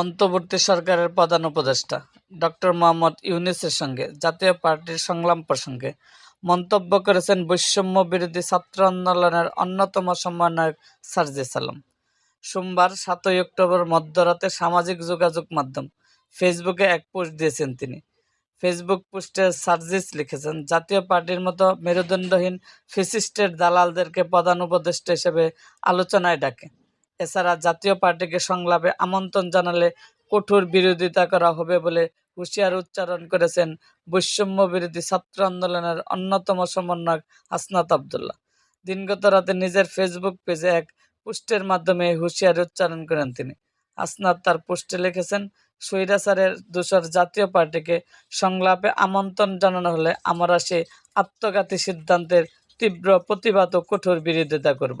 অন্তর্বর্তী সরকারের প্রধান উপদেষ্টা, ডক্টর মোহাম্মদ ইউনূসের সঙ্গে জাতীয় পার্টির সংগ্রাম প্রসঙ্গে মন্তব্য করেছেন বৈষম্য বিরোধী ছাত্র আন্দোলনের অন্যতম সমন্বয়ক সার্জিস আলম সোমবার সাতই অক্টোবর মধ্যরাতে সামাজিক যোগাযোগ মাধ্যম ফেসবুকে এক পোস্ট দিয়েছেন তিনি। ফেসবুক পোস্টে সার্জিস লিখেছেন, জাতীয় পার্টির মতো মেরুদণ্ডহীন ফেসিস্টের দালালদেরকে প্রধান উপদেষ্টা হিসেবে আলোচনায় ডাকে। এছাড়া জাতীয় পার্টিকে সংলাপে আমন্ত্রণ জানালে কঠোর বিরোধিতা করা হবে বলে হুঁশিয়ার উচ্চারণ করেছেন বৈষম্য বিরোধী ছাত্র আন্দোলনের অন্যতম সমন্বয়ক হাসনাত আবদুল্লাহ। দিনগত রাতে নিজের ফেসবুক পেজে এক পোস্টের মাধ্যমে হুঁশিয়ারি উচ্চারণ করেন তিনি। হাসনাত তার পোস্টে লিখেছেন স্বৈরাচারের দোসর জাতীয় পার্টিকে সংলাপে আমন্ত্রণ জানানো হলে আমরা সেই আত্মঘাতী সিদ্ধান্তের তীব্র প্রতিবাদ ও কঠোর বিরোধিতা করব।